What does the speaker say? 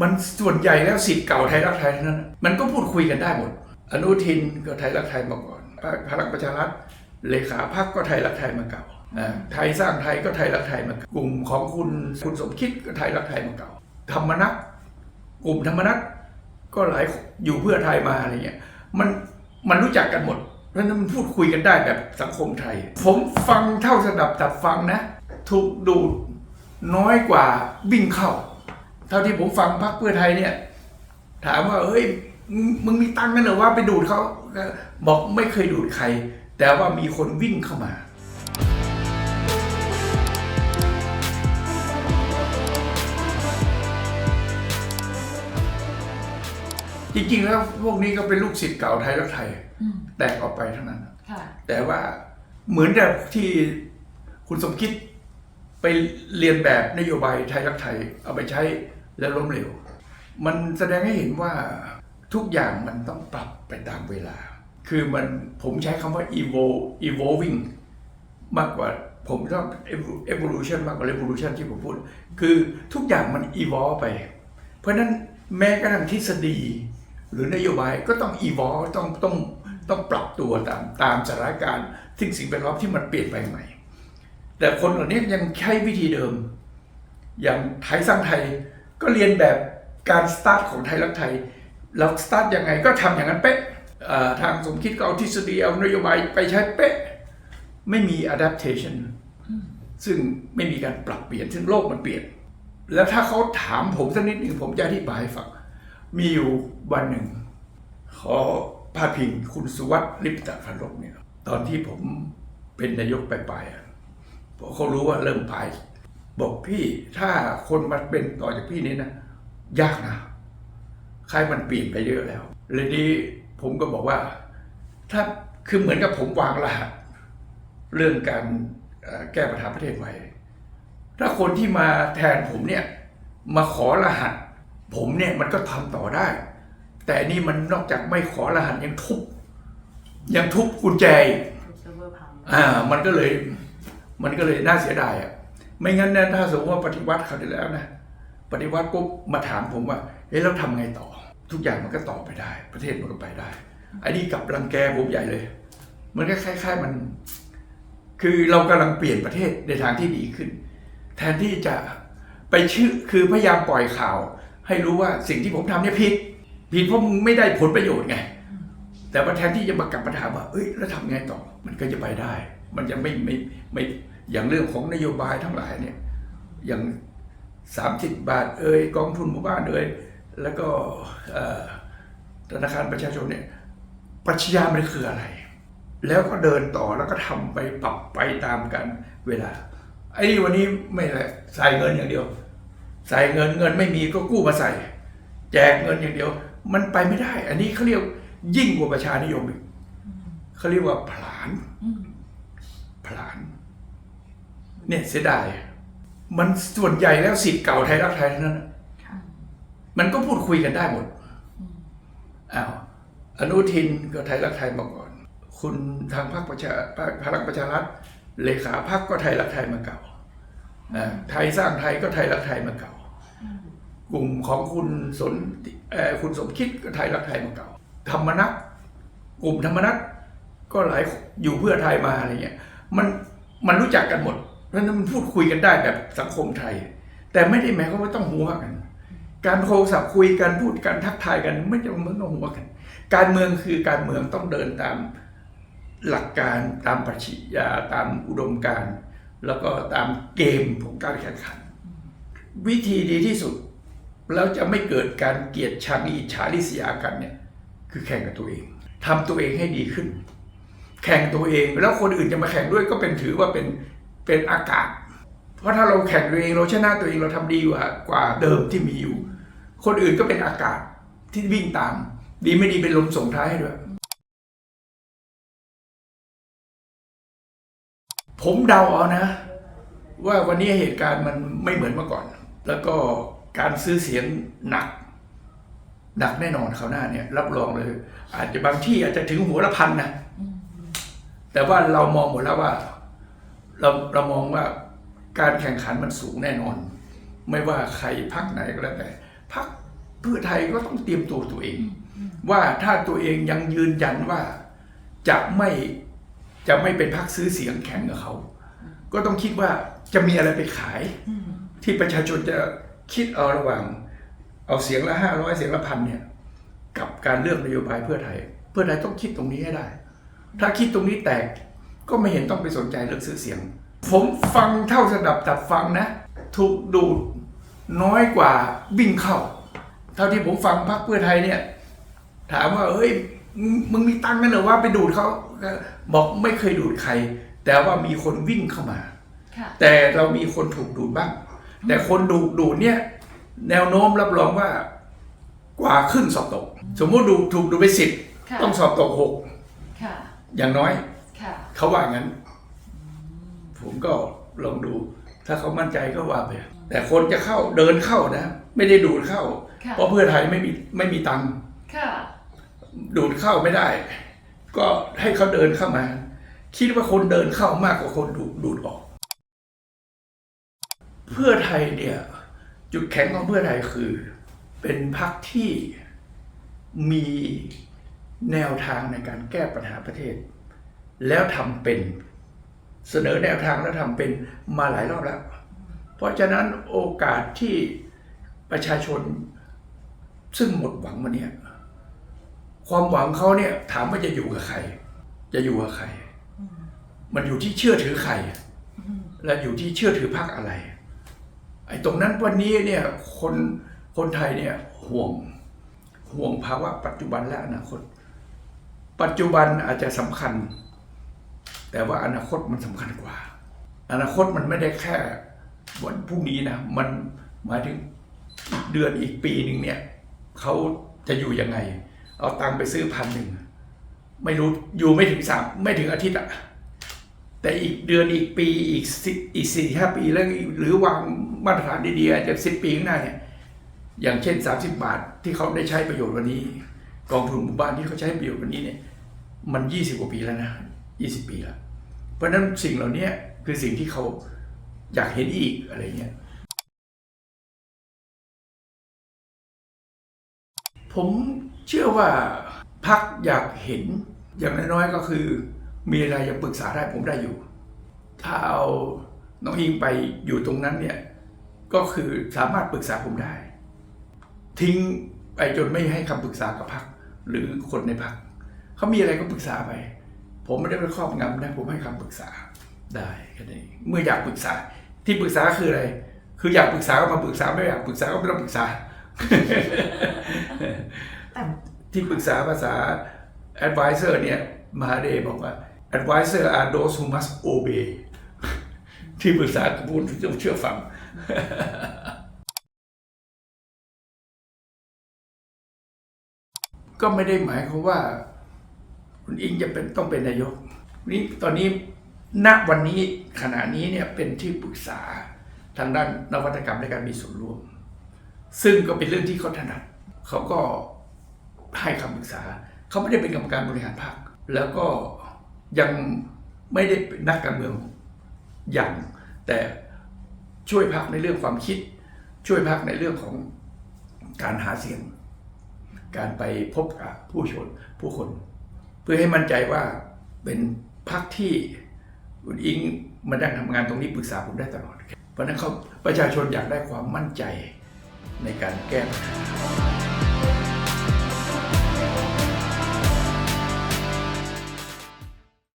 มันส่วนใหญ่แล้วสิทธิ์เก่าไทยรักไทยนั้นนะมันก็พูดคุยกันได้หมด อนุทินก็ไทยรักไทยมาก่อนพรรคพลังประชารัฐเลขาพรรคก็ไทยรักไทยมาเก่าอ่าไทยสร้างไทยก็ไทยรักไทยมาเก่ากลุ่มของคุณคุณสมคิดก็ไทยรักไทยมาเก่า ธรรมนัตกลุ่มธรรมนัตก็หลายอยู่เพื่อไทยมาอะไรเงี้ยมันมันรู้จักกันหมดเพราะฉะนั้นมันพูดคุยกันได้แบบสังคมไทย ผมฟังเท่าสดับตับฟังนะ ถูกดูดน้อยกว่าวิ่งเข้า เท่าที่ผมฟังพรรคเพื่อไทยเนี่ย ถามว่าเฮ้ยมึงมึงมีตังค์นั่นเหรอว่าไปดูดเขาก็บอกไม่เคยดูดใคร แต่ว่ามีคนวิ่งเข้ามาจริงๆแล้วพวกนี้ก็เป็นลูกศิษย์เก่าไทยรักไทยอืมแตกออกไปทั้งนั้นค่ะแต่ว่าเหมือนแบบที่คุณสมคิดไปเรียนแบบนโยบายไทยรักไทย เอาไปใช้ แล้วล้มเหลว มันแสดงให้เห็นว่าทุกอย่างมันต้องปรับไปตามเวลา คือมันผมใช้คำว่า evol evolving มากกว่าผมชอบ evolution มากกว่า revolution ที่ผมพูด คือทุกอย่างมัน evolve ไป เพราะนั้นแม้กระทั่งทฤษฎี หรือนโยบายก็ต้อง evolve ต้องต้องต้องปรับตัวตามตามสถานการณ์สิ่งสิ่งแวดล้อมที่มันเปลี่ยนไปใหม่ แต่คนเหล่านี้ยังใช้วิธีเดิม อย่างไทยสร้างไทย ก็เรียนแบบการสตาร์ทของไทยรักไทยเราสตาร์ทยังไงก็ทำอย่างนั้นเป๊ะทางสมคิดก็เอาทฤษฎีเอานโยบายไปใช้เป๊ะ ไม่มี adaptation ซึ่งไม่มีการปรับเปลี่ยนซึ่งโลกมันเปลี่ยน แล้วถ้าเขาถามผมสักนิดหนึ่งผมจะอธิบายให้ฟังมีอยู่วันหนึ่ง ขอพาดพิงคุณสุวัสดิ์ลิปตะพันลบเนี่ยตอนที่ผมเป็นนายกไปลายๆอะพอเขารู้ว่าเริ่มไป บอกพี่ถ้าคนมาเป็นต่อจากพี่นี้นะ ยากนะใครมันเปลี่ยนไปเยอะแล้วเลยนี้ผมก็บอกว่า ถ้าคือเหมือนกับผมวางรหัสเรื่องการเอ่อแก้ปัญหาประเทศไว้ ถ้าคนที่มาแทนผมเนี่ย มาขอรหัส ผมเนี่ยมันก็ทำต่อได้ แต่อันนี่มันนอกจากไม่ขอรหัสยังทุบยังทุบกุญแจอีกทุกเซิร์ฟเวอร์พังอ่า มันก็เลย มันก็เลยน่าเสียดายอะ ไม่งั้นนะถ้าสมมติว่าปฏิวัติเขาวที่แล้วนะปฏิวัติปุ๊บมาถามผมว่าเฮ้ยเราทำไงต่อ ทุกอย่างมันก็ต่อไปได้ ประเทศมันก็ไปได้ไอันนี้กลับรังแกผมใหญ่เลย มันก็คล้ายๆมัน คือเรากำลังเปลี่ยนประเทศในทางที่ดีขึ้น แทนที่จะไปชื่อคือพยายามปล่อยข่าว ให้รู้ว่าสิ่งที่ผมทำเนี่ยผิดผิดเพราะมึงไม่ได้ผลประโยชน์ไงแต่ว่าแทนที่จะมากลับมาถามว่าเอ้ยแล้วทำไงต่อ มันก็จะไปได้ มันจะไม่ไม่ไม่ อย่างเรื่องของนโยบายทั้งหลายเนี่ยอย่างสามสิบบาทเอ่ยกองทุนหมู่บ้านเอ่ยแล้วก็เอ่อธนาคารประชาชนเนี่ยปรัชญามันคืออะไร แล้วก็เดินต่อแล้วก็ทำไปปรับไปตามกันเวลา ไอ้นี่วันนี้ไม่แหละใส่เงินอย่างเดียว ใส่เงินเงินไม่มีก็กู้มาใส่ แจกเงินอย่างเดียว มันไปไม่ได้ อันนี้เขาเรียกยิ่งกว่าประชานิยมอีกเขาเรียกว่าผลาญอืมผลาญ เนี่ยเสียดาย มันส่วนใหญ่แล้วสิทธิ์เก่าไทยรักไทยทั้งนั้นนะค่ะมันก็พูดคุยกันได้หมดอืมอ้าวอนุทินก็ไทยรักไทยมาก่อน คุณทางพรรคประชาพรรคพลังประชารัฐเลขาพรรคก็ไทยรักไทยมาเก่าอ่าไทยสร้างไทยก็ไทยรักไทยมาเก่าอืมกลุ่มของคุณสนเอ่อคุณสมคิดก็ไทยรักไทยมาเก่า ธรรมนัตกลุ่มธรรมนัตก็หลายอยู่เพื่อไทยมาอะไรเงี้ยมันมันรู้จักกันหมด เพราะนั้นมันพูดคุยกันได้แบบสังคมไทย แต่ไม่ได้หมายความว่าต้องหัวกัน การโทรศัพท์คุยกันพูดกันทักทายกัน ไม่จำเป็นต้องหัวกัน การเมืองคือการเมืองต้องเดินตามหลักการตามปรัชญาตามอุดมการณ์แล้วก็ตามเกมของการแข่งขัน วิธีดีที่สุด แล้วจะไม่เกิดการเกลียดชังอิจฉาริษยากันเนี่ยคือแข่งกับตัวเองทำตัวเองให้ดีขึ้น แข่งตัวเองแล้วคนอื่นจะมาแข่งด้วยก็เป็นถือว่าเป็น เป็นอากาศ เพราะถ้าเราแข่งตัวเองเราชนะตัวเองเราทำดีกว่ากว่าเดิมที่มีอยู่ คนอื่นก็เป็นอากาศที่วิ่งตาม ดีไม่ดีเป็นลมส่งท้ายให้ด้วย ผมเดาเอานะ ว่าวันนี้เหตุการณ์มันไม่เหมือนเมื่อก่อน แล้วก็การซื้อเสียงหนักหนักแน่นอนเขาวหน้าเนี่ยรับรองเลย อาจจะบางที่อาจจะถึงหัวละพันนะแต่ว่าเรามองหมดแล้วว่า เราเรามองว่าการแข่งขันมันสูงแน่นอน ไม่ว่าใครพักไหนก็แล้วแต่พักเพื่อไทยก็ต้องเตรียมตัวตัวเอง ว่าถ้าตัวเองยังยืนยันว่าจะไม่จะไม่เป็นพักซื้อเสียงแข่งกับเขา ก็ต้องคิดว่าจะมีอะไรไปขาย ที่ประชาชนจะคิดเอาระหว่าง เอาเสียงละห้าร้อยเสียงละพันเนี่ย กับการเลือกนโยบายเพื่อไทย เพื่อไทยต้องคิดตรงนี้ให้ได้ ถ้าคิดตรงนี้แตก ก็ไม่เห็นต้องไปสนใจเรื่องซื้อเสียง ผมฟังเท่าสดับตับฟังนะ ถูกดูดน้อยกว่าวิ่งเข้า เท่าที่ผมฟังพรรคเพื่อไทยเนี่ย ถามว่าเอ้ยมึงมึงมีตังค์กันเหรอว่าไปดูดเขาก็บอกไม่เคยดูดใคร แต่ว่ามีคนวิ่งเข้ามาค่ะแต่เรามีคนถูกดูดบ้าง แต่คนดูดดูดเนี่ย แนวโน้มรับรองว่ากว่าครึ่งสอบตก สมมุติดูถูกดูไปสิบค่ะต้องสอบตกหกค่ะอย่างน้อย ค่ะเขาว่างั้น ผมก็ลองดู ถ้าเขามั่นใจก็ว่าไปแต่คนจะเข้าเดินเข้านะ ไม่ได้ดูดเข้า ค่ะ เพราะเพื่อไทยไม่มีไม่มีตังค์ค่ะดูดเข้าไม่ได้ ก็ให้เขาเดินเข้ามา คิดว่าคนเดินเข้ามากกว่าคนดูดดูดออก เพื่อไทยเนี่ย จุดแข็งของเพื่อไทยคือ เป็นพรรคที่มีแนวทางในการแก้ปัญหาประเทศ แล้วทำเป็น เสนอแนวทางแล้วทำเป็นมาหลายรอบแล้ว เพราะฉะนั้นโอกาสที่ประชาชนซึ่งหมดหวังมาเนี่ยความหวังเขาเนี่ยถามว่าจะอยู่กับใคร จะอยู่กับใคร มันอยู่ที่เชื่อถือใคร และอยู่ที่เชื่อถือพรรคอะไร ไอ้ตรงนั้นวันนี้เนี่ยคนคนไทยเนี่ยห่วงห่วงภาวะปัจจุบันและอนาคต ปัจจุบันอาจจะสำคัญ แต่ว่าอนาคตมันสำคัญกว่า อนาคตมันไม่ได้แค่วันพรุ่งนี้นะมันหมายถึงเดือนอีกปีหนึ่งเนี่ยเขาจะอยู่ยังไง เอาตังไปซื้อพันหนึ่งไม่รู้อยู่ไม่ถึงสามไม่ถึงอาทิตย์อะแต่อีกเดือนอีกปีอีกสอีกสี่ห้าปีแล้วหรือวางมาตรฐานดีๆอาจจะสิบปีข้างหน้าเนี่ยอย่างเช่น 30 บาทที่เขาได้ใช้ประโยชน์วันนี้ กองทุนหมู่บ้านที่เขาใช้ประโยชน์วันนี้เนี่ยมัน 20 กว่าปีแล้วนะ 20 ปีแล้ว เพราะนั้นสิ่งเหล่านี้คือสิ่งที่เขาอยากเห็นอีกอะไรเงี้ยผมเชื่อว่าพักอยากเห็นอย่างน้อยๆก็คือ มีอะไรจะปรึกษาได้ผมได้อยู่ ถ้าเอาน้องอิงไปอยู่ตรงนั้นเนี่ยก็คือสามารถปรึกษาผมได้ ทิ้งไปจนไม่ให้คำปรึกษากับพักหรือคนในพักเขามีอะไรก็ปรึกษาไป ผมไม่ได้ไปครอบงำนะผมให้คำปรึกษาได้แค่นี้เมื่ออยากปรึกษา ที่ปรึกษาคืออะไร คืออยากปรึกษาก็มาปรึกษาไม่อยากปรึกษาก็ไม่ต้องปรึกษาแต่ที่ปรึกษาภาษา advisor เนี่ยมหาเดชบอกว่า advisor are those who must obey ที่ปรึกษาพูดต้องเชื่อฟังก็ไม่ได้หมายความว่า คุณอิงจะเป็นต้องเป็นนายกนี่ตอนนี้ณวันนี้ขณะนี้เนี่ยเป็นที่ปรึกษาทางด้านนวัตกรรมในการมีส่วนร่วม ซึ่งก็เป็นเรื่องที่เขาถนัดเขาก็ให้คำปรึกษา เขาไม่ได้เป็นกรรมการบริหารพรรคแล้วก็ยังไม่ได้เป็นนักการเมืองอย่าง แต่ช่วยพักในเรื่องความคิด ช่วยพักในเรื่องของการหาเสียง การไปพบกับผู้ชนผู้คน พื่อให้มั่นใจว่าเป็นพักที่คุณอิงมาดังทำงานตรงนี้ปรึกษาผมได้ตลอด เพราะฉะนั้นเขาประชาชนอยากได้ความมั่นใจในการแก้ปัญหา